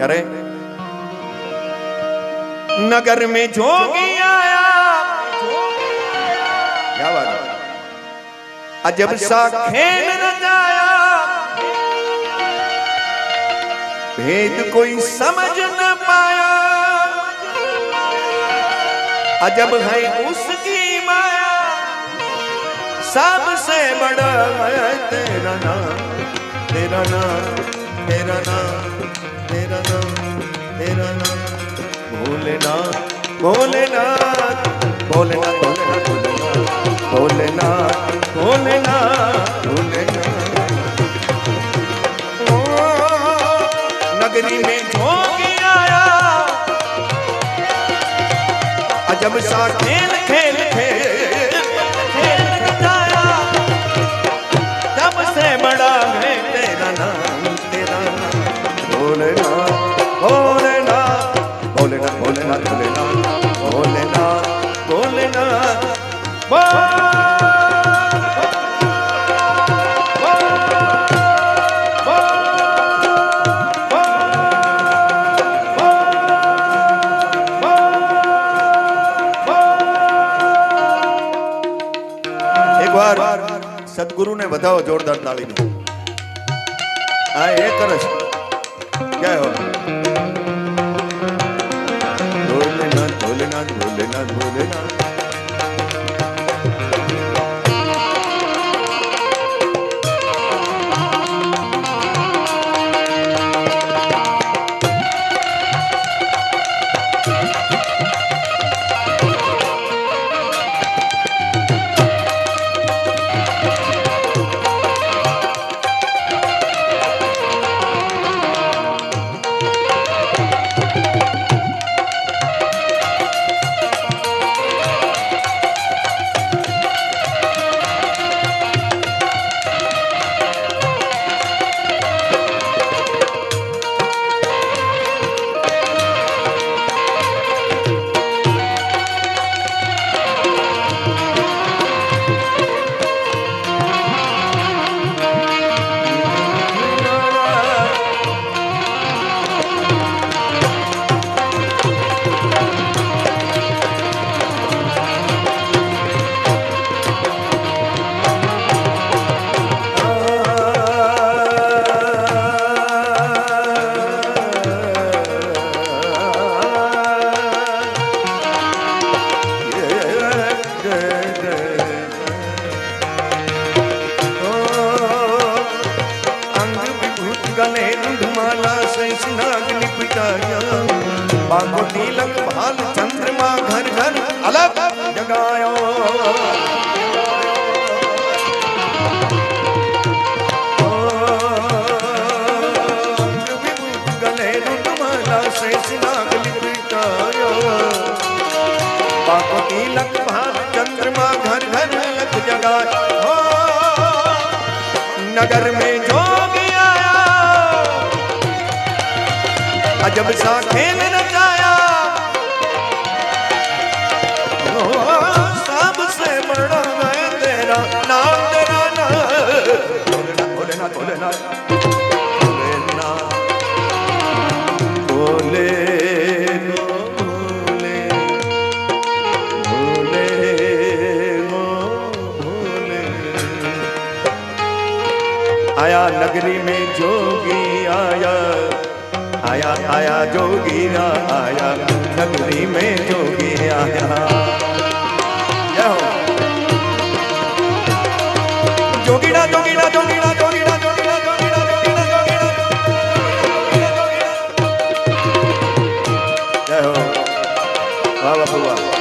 क्या नगर में जोगी आया। क्या बात है। अजब सा खेल रचाया। भेद कोई समझ न पाया। अजब है उसकी माया। सबसे बड़ा है तेरा नाम। तेरा नाम तेरा नाम। भोलेनाथ भोलेनाथ भोलेनाथ भोलेनाथ भोलेनाथ नगरी में आया अजब सा खेल खेल સદગુરુ ને વધાવો જોરદાર તાળી આ એ કરશ જય હો भोलेनाथ कृष्णाग्नि पिटाया बांधो भाल, चंद्रमा, घर घर, अलग जगाया। तिलक, भाल, चंद्रमा, घर घर, अलग जगाया। नगर में अजब सा खेल रचाया सबसे बड़ा है तेरा नाम तेरा नाम। आया नगरी में जोगी आया। आया आया जोगिया आया नगरी में जोगी आया जोगीड़ा जोगीड़ा जोगीड़ा जोगीड़ा जोगीड़ा जोगीड़ा जय हो वाह वाह वाह